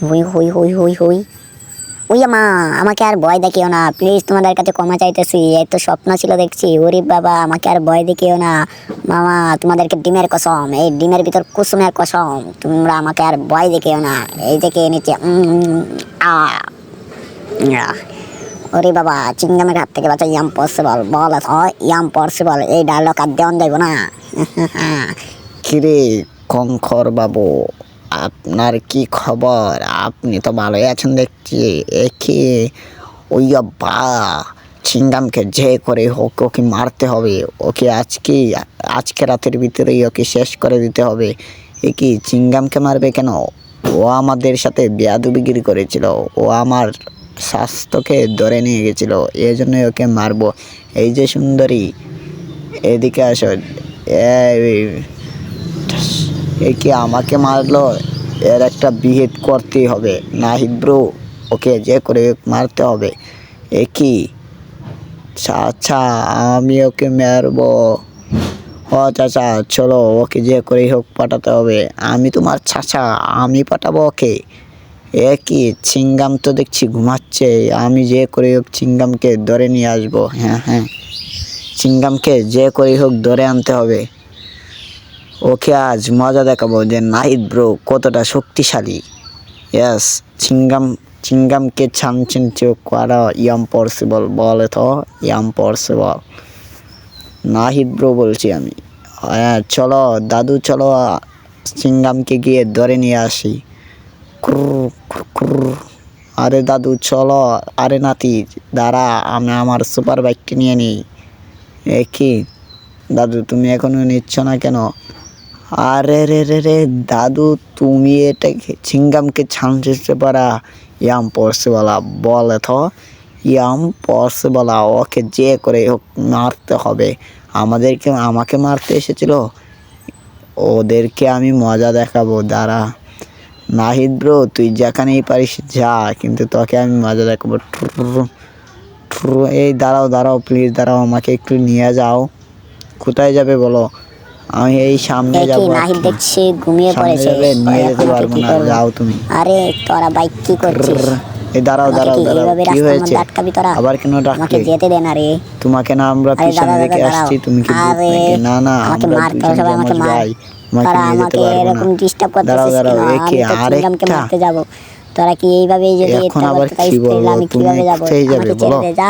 হুই হুই হুই হুই হুই ওই মা আমাকে আর ভয় দেখিও না প্লিজ তোমাদের কাছে ক্ষমা চাইতেছি এই স্বপ্ন ছিল দেখছি ওরে বাবা আমাকে আর ভয় দেখিও না মামা তোমাদেরকে ডিমের কসম এই ডিমের ভিতর কুসুমের কসম তোমরা আমাকে আর ভয় দেখিও না এই কে নিচে ইয়া। ওরে বাবা চিংগামের হাত থেকে বাঁচা ইয়াম পসিবল বল ইয়াম পসিবল এই ডায়লগ আর দেওয়ান যাইব না কিরে বাবু, আপনার কি খবর? আপনি তো ভালোই আছেন দেখছি। একে ওই বা চিংগামকে যে করে হোক ওকে মারতে হবে। ওকে আজকে আজকে রাতের ভিতরেই ওকে শেষ করে দিতে হবে। এ কি চিংগামকে মারবে কেন? ও আমাদের সাথে বেয়াদুবিগিরি করেছিল। ও আমার স্বাস্থ্যকে ধরে নিয়ে গেছিল। এই জন্যই ওকে মারবো। এই যে সুন্দরী, এদিকে আসো। এ কি আমাকে মারলো? এর একটা বিহেড করতেই হবে। নাহিদ ব্রো ওকে যে করে মারতে হবে। এ কি? আচ্ছা, আচ্ছা আমি ওকে মারবো। ও চাচা চলো ওকে যে করে হোক পাঠাতে হবে। আমি তোমার চাচা আমি পাঠাবো ওকে। এ কি চিংগাম তো দেখছি ঘুমাচ্ছে। আমি যে করে হোক চিংগামকে ধরে নিয়ে আসব। হ্যাঁ হ্যাঁ। চিংগামকে যে করে হোক ধরে আনতে হবে। ওকে আজ মজা দেখাবো যে নাহিদ ব্রো কতটা শক্তিশালী। ইয়াস চিংগাম, চিংগামকে ছামচিন চোখ করা ইয়াম পসিবল বলে তো, ইয়াম পসিবল নাহিদ ব্রো বলছি আমি। হ্যাঁ চলো, দাদু চলো, চিংগামকে গিয়ে ধরে নিয়ে আসি। আরে দাদু, চলো, আরে নাতি, দাঁড়া, আমি আমার সুপার বাইকটি নিয়ে নিই। এ কি? দাদু, তুমি এখনও নিচ্ছ না কেন? আরে রে রে রে, দাদু, তুমি এটাকে চিংগামকে ছামচিতে পারা? ইয়াম পড়ছেওয়ালা বলে তো ইয়াম পড়ছেওয়ালা ওকে যে করে হোক মারতে হবে। আমাদেরকে, আমাকে মারতে এসেছিল। ওদেরকে আমি মজা দেখাবো, দাঁড়া। নাহিদ ব্রো তুই যেখানেই পারিস যা, কিন্তু তোকে আমি মজা দেখাবো। এই দাঁড়াও দাঁড়াও প্লিজ দাঁড়াও, আমাকে একটু নিয়ে যাও। কোথায় যাবে বলো? আমি এই সামনে যাব নাহিদ দেখছি ঘুমিয়ে পড়েছে। নিয়ে যেতে পারব না, যাও তুমি। আরে তোরা বাইক কি করছিস? এই দাঁড়াও দাঁড়াও দাঁড়াও কি হয়েছে? তোরা? আবার কেন ডাকলে? যেতে দে না রে। তোমাকে না আমরা পিছনে রেখে আসছি তুমি কি আরে, না না আমাকে মারতে হবে, সবাই আমাকে মার। তোরা আমাকে এরকম ডিস্টার্ব করতেছিস দাঁড়াও কেন? আমি তো আরেকটা মারতে যাব। তোরা কি এইভাবে যদি এখন আবার কি বলব? আমি তুমি কীভাবে যাব বলো? যা।